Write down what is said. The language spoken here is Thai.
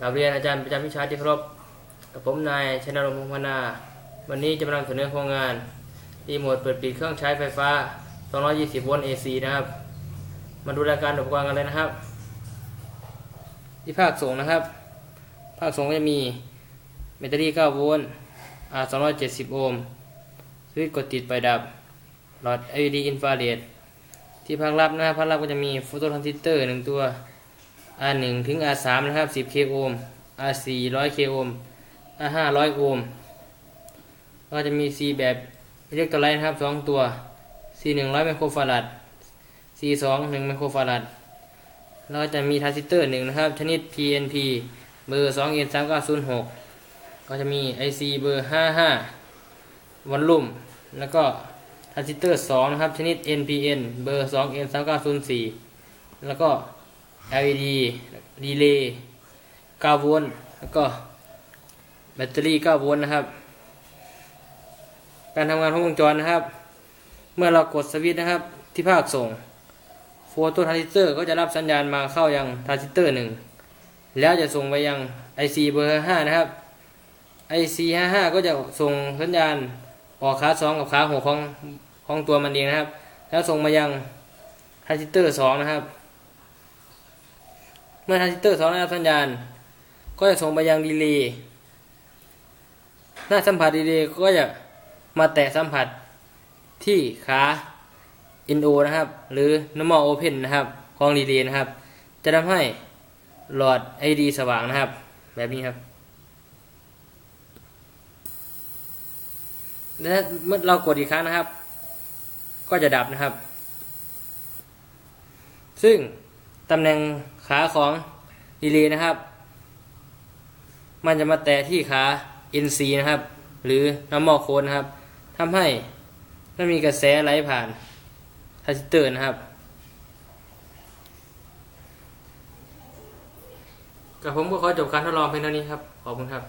กราบเรียนอาจารย์ประจำวิชาที่เคารพกับผมนายชนรงค์พงพนา วันนี้จะมานำเสนอโครงงานรีโมทเปิดปิดเครื่องใช้ไฟฟ้า 220 โวลต์ AC นะครับ มาดูรายการอุปกรณ์กันเลยนะครับ ที่ภาคส่งนะครับ ภาคส่งก็จะมีแบตเตอรี่ 9 โวลต์ R 270 โอห์มสวิตช์กดติดไฟดับ หลอด LED อินฟราเรดที่ภาครับนะครับภาครับก็จะมีโฟโตทรานซิสเตอร์หนึ่งตัว R1 ถึง R3 นะครับ 10 k โอห์ม R4 100 k โอห์ม R5 100โอห์มก็จะมี C แบบอิเล็กโทรไลท์นะครับ 2 ตัว C 100ไมโครฟาราด C 2 1ไมโครฟาราดแล้วก็จะมีทรานซิสเตอร์หนึ่งนะครับ ชนิด PNP เบอร์ 2N3906 ก็จะมี IC เบอร์ 55วันลุ่ม แล้วก็ทรานซิสเตอร์2นะครับ ชนิด NPN เบอร์ 2N3904 แล้วก็ LED ดีเลย์9โวลต์แล้วก็แบตเตอรี่9โวลต์นะครับ การทำงานของวงจรนะครับ เมื่อเรากดสวิตช์นะครับที่ภาคส่งโฟโตทรานซิสเตอร์ก็จะรับสัญญาณมาเข้ายังทรานซิสเตอร์หนึ่งแล้วจะส่งไปยัง IC เบอร์5นะครับ IC 55ก็จะส่งสัญญาณออกขา2กับขา6ของของตัวมันเองนะครับ แล้วส่งมายังทรานซิสเตอร์2นะครับ มื่อทรานซิสเตอร์2ได้รับสัญญาณ ก็จะส่งไปยังดีเลย์หน้าสัมผัสดีเลย์ก็จะมาแตะสัมผัสที่ขา NO นะครับ หรือ normal open นะครับของดีเลย์นะครับ จะทำให้หลอด ID สว่างนะครับ แบบนี้ครับและเมื่อเรากดอีกครั้งนะครับ ก็จะดับนะครับ ซึ่ง ตำแหน่งขาของดีเลย์นะครับ มันจะมาแตะที่ขา NC นะครับ หรือ normal code นะครับทำให้ไม่มีกระแสไหลผ่านทรานซิเตอร์นะครับ กับผมก็ขอจบการทดลองเพียงเท่านี้ครับ ขอบคุณครับ